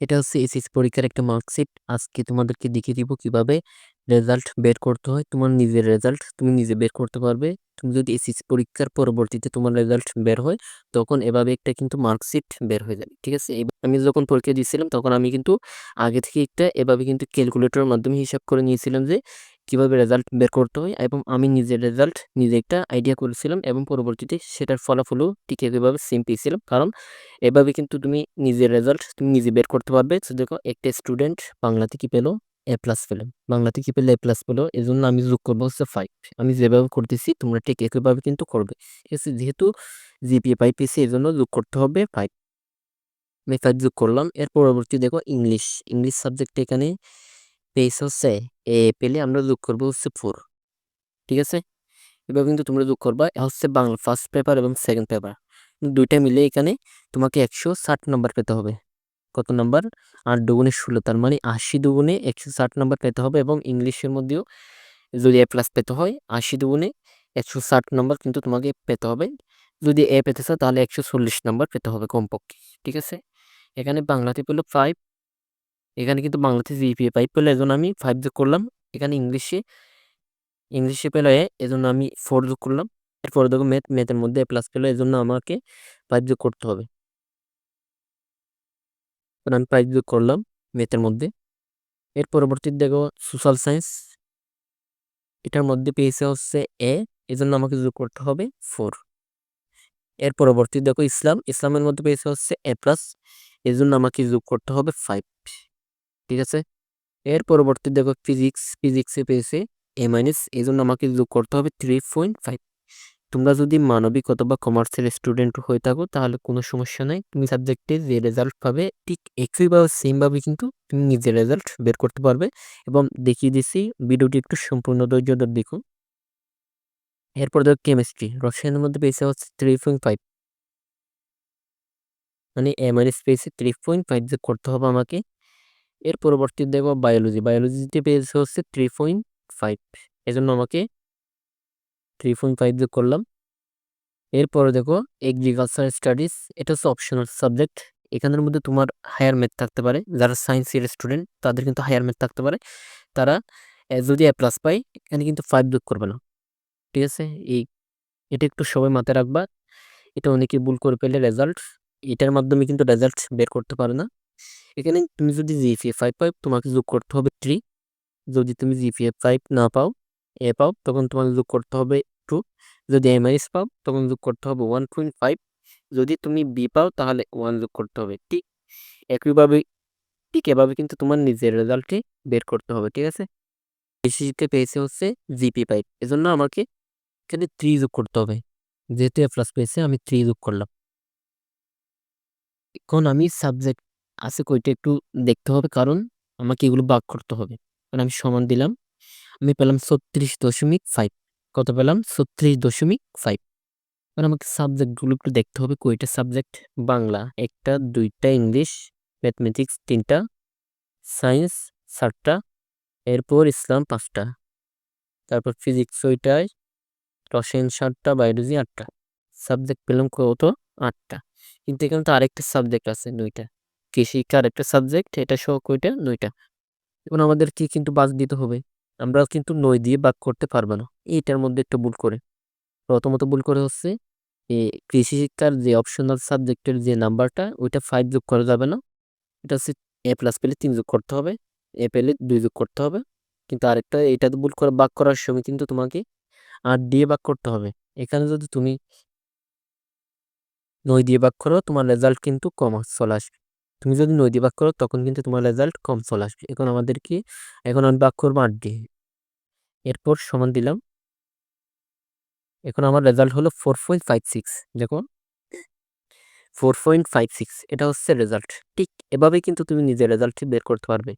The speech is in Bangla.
এটা হচ্ছে এসএস পরীক্ষার একটা মার্কশিট। আজকে তোমাদেরকে দেখিয়ে দিব কীভাবে রেজাল্ট বের করতে হয়। তোমার নিজের রেজাল্ট তুমি নিজে বের করতে পারবে। তুমি যদি এসএস পরীক্ষার পরবর্তীতে তোমার রেজাল্ট বের হয়, তখন এভাবে একটা কিন্তু মার্কশিট বের হয়ে যাবে। ঠিক আছে? আমি যখন পরীক্ষা দিয়েছিলাম তখন আমি কিন্তু আগে থেকে একটা এভাবে কিন্তু ক্যালকুলেটরের মাধ্যমে হিসাব করে নিয়েছিলাম যে কীভাবে রেজাল্ট বের করতে হয় এবং আমি নিজের রেজাল্ট নিজে একটা আইডিয়া করেছিলাম এবং পরবর্তীতে সেটার ফলাফলও ঠিক একইভাবে সেম পেয়েছিলাম। কারণ এভাবে কিন্তু তুমি নিজের রেজাল্ট তুমি নিজে বের করতে পারবে। তো দেখো, একটা স্টুডেন্ট বাংলাতে কি পেল? এ প্লাস পেল। বাংলাতে কি পেলে এ প্লাস পেল। এই জন্য আমি যোগ করব হচ্ছে ফাইভ আমি যেভাবে করতেছি, তোমরা ঠিক একইভাবে কিন্তু করবে। ঠিক আছে? যেহেতু জিপিএ 5 পেয়েছি এই জন্য যোগ করতে হবে ফাইভ আমি 5 যোগ করলাম। এর পরবর্তী দেখো ইংলিশ। ইংলিশ সাবজেক্ট এখানে পেয়েছে হচ্ছে এ পেলে আমরা যোগ করব হচ্ছে ফোর ঠিক আছে? এভাবে কিন্তু তোমরা যোগ করবা। হচ্ছে বাংলা ফার্স্ট পেপার এবং সেকেন্ড পেপার। দুইটা মিলে এখানে তোমাকে একশো ষাট নম্বর পেতে হবে। কত নম্বর আট দুগুণে ১৬ তার মানে ৮০ দুগুণে একশো ষাট নম্বর পেতে হবে এবং ইংলিশের মধ্যেও যদি এ প্লাস পেতে হয় ৮০ দুগুণে একশো ষাট নম্বর কিন্তু তোমাকে পেতে হবে। যদি এ পেতে চাও তাহলে একশো চল্লিশ নম্বর পেতে হবে কমপক্ষে। ঠিক আছে? এখানে বাংলাতে পেল 5 এখানে কিন্তু বাংলাতে জিপিএ 5 পেল এজন্য আমি ফাইভ যোগ করলাম। এখানে ইংলিশে ইংলিশে পেলে এজন্য আমি ফোর যোগ করলাম। এরপরে দেখো ম্যাথ, ম্যাথের মধ্যে এ প্লাস পেল এজন্য আমাকে 5 যোগ করতে হবে। আমি 5 যোগ করলাম ম্যাথের মধ্যে। এর পরবর্তীতে দেখো সোশ্যাল সায়েন্স এটার মধ্যে পেয়েছে হচ্ছে এ এজন্য আমাকে যোগ করতে হবে ফোর এর পরবর্তী দেখো ইসলাম ইসলামের মধ্যে পেয়েছে হচ্ছে এ প্লাস এজন্য আমাকে যোগ করতে হবে 5 ঠিক আছে? এর পরবর্তী দেখো ফিজিক্স ফিজিক্সে পেয়েছে এ মাইনাস এই জন্য আমাকে যোগ করতে হবে 3.5 তোমরা যদি মানবিক অথবা কমার্সের স্টুডেন্ট হয়ে থাকো, তাহলে কোনো সমস্যা নাই। তুমি সাবজেক্টে যে রেজাল্ট পাবে, ঠিক একইভাবে সেমভাবে কিন্তু তুমি নিজের রেজাল্ট বের করতে পারবে। এবং দেখিয়ে দিচ্ছি, ভিডিওটি একটু সম্পূর্ণ ধৈর্য ধরে দেখুন এরপর দেখো কেমিস্ট্রি রসায়নের মধ্যে পেয়েছে হচ্ছে থ্রি পয়েন্ট ফাইভ মানে এম আর পেয়েছে থ্রি পয়েন্ট ফাইভ যে করতে হবে আমাকে। এর পরবর্তী দেখো বায়োলজি বায়োলজিতে পেয়েছে হচ্ছে থ্রি পয়েন্ট ফাইভ এজন্য আমাকে থ্রি পয়েন্ট ফাইভ যে করলাম। এরপরে দেখো এগ্রিকালচার স্টাডিজ এটা হচ্ছে অপশনাল সাবজেক্ট এখানের মধ্যে তোমার হায়ার ম্যাথ থাকতে পারে। যারা সায়েন্সের স্টুডেন্ট তাদের কিন্তু হায়ার ম্যাথ থাকতে পারে। তারা যদি এ প্লাস পায়, এখানে কিন্তু ফাইভ যোগ করবে না। ঠিক আছে? এই, এটা একটু সবাই মাথায় রাখবা। এটা অনেকে ভুল করে পেলে রেজাল্ট এটার মাধ্যমে কিন্তু রেজাল্ট বের করতে পারে না। এখানে তুমি যদি জিপিএ ফাইভ পাও, তোমাকে যোগ করতে হবে থ্রি যদি তুমি জিপিএ ফাইভ না পাও এ পাও, তখন তোমাকে যোগ করতে হবে টু যদি এমআইএস পাও, তখন যোগ করতে হবে ওয়ান পয়েন্ট ফাইভ যদি তুমি বি পাও, তাহলে ওয়ান যোগ করতে হবে ঠিক একইভাবে, ঠিক এভাবে কিন্তু তোমার নিজের রেজাল্টে বের করতে হবে, ঠিক আছে? এসিতে পেয়েছে হচ্ছে জিপি ফাইভ এজন্য আমাকে এখানে থ্রি যোগ করতে হবে। যেহেতু এ প্লাস পেয়েছে, আমি থ্রি যোগ করলাম। এখন আমি সাবজেক্ট আছে কইটা একটু দেখতে হবে। কারণ আমাকে এগুলো বাক করতে হবে। কারণ আমি সমান দিলাম। আমি পেলাম ছত্রিশ দশমিক ফাইভ কত পেলাম? ছত্রিশ দশমিক ফাইভ এবার আমাকে সাবজেক্টগুলো একটু দেখতে হবে। কয়টা সাবজেক্ট? বাংলা। একটা, দুইটা ইংলিশ, ম্যাথমেটিক্স তিনটা, সায়েন্স সাতটা এরপর ইসলাম পাঁচটা। তারপর ফিজিক্স ছয়টায়, রসায়ন সাতটা, বায়োলজি আটটা। সাবজেক্ট পেলাম কত? আটটা। কিন্তু এখানে তো আরেকটা সাবজেক্ট আছে দুইটা। কৃষিকা একটা সাবজেক্ট এটা সহ কয়টা? দুইটা এখন আমাদের কি কিন্তু বাদ দিতে হবে? আমরা কিন্তু নয় দিয়ে বাদ করতে পারব না। এইটার মধ্যে একটা ভুল করে। প্রথমত ভুল করে হচ্ছে কৃষি শিক্ষার যে অপশনাল সাবজেক্টের যে নাম্বারটা ওইটা ফাইভ যোগ করা যাবে না। এটা হচ্ছে এ প্লাস পেলে তিন যোগ করতে হবে। এ পেলে দুই যোগ করতে হবে। কিন্তু আরেকটা এটা ভুল করে বাক করার সময় কিন্তু তোমাকে আট দিয়ে বাক করতে হবে। এখানে যদি তুমি নয় দিয়ে বাক করো, তোমার রেজাল্ট কিন্তু কম, চলে আসবে। তুমি যদি নয় দিয়ে করো, তখন কিন্তু তোমার রেজাল্ট কম চলে আসবে। এখন আমাদের কি এখন আমি বাক করব আট দিয়ে। এরপর সমান দিলাম। এখন আমার রেজাল্ট হলো ফোর পয়েন্ট ফাইভ সিক্স দেখো। ফোর পয়েন্ট ফাইভ সিক্স এটা হচ্ছে রেজাল্ট ঠিক এভাবে কিন্তু তুমি নিজের রেজাল্টটি বের করতে পারবে।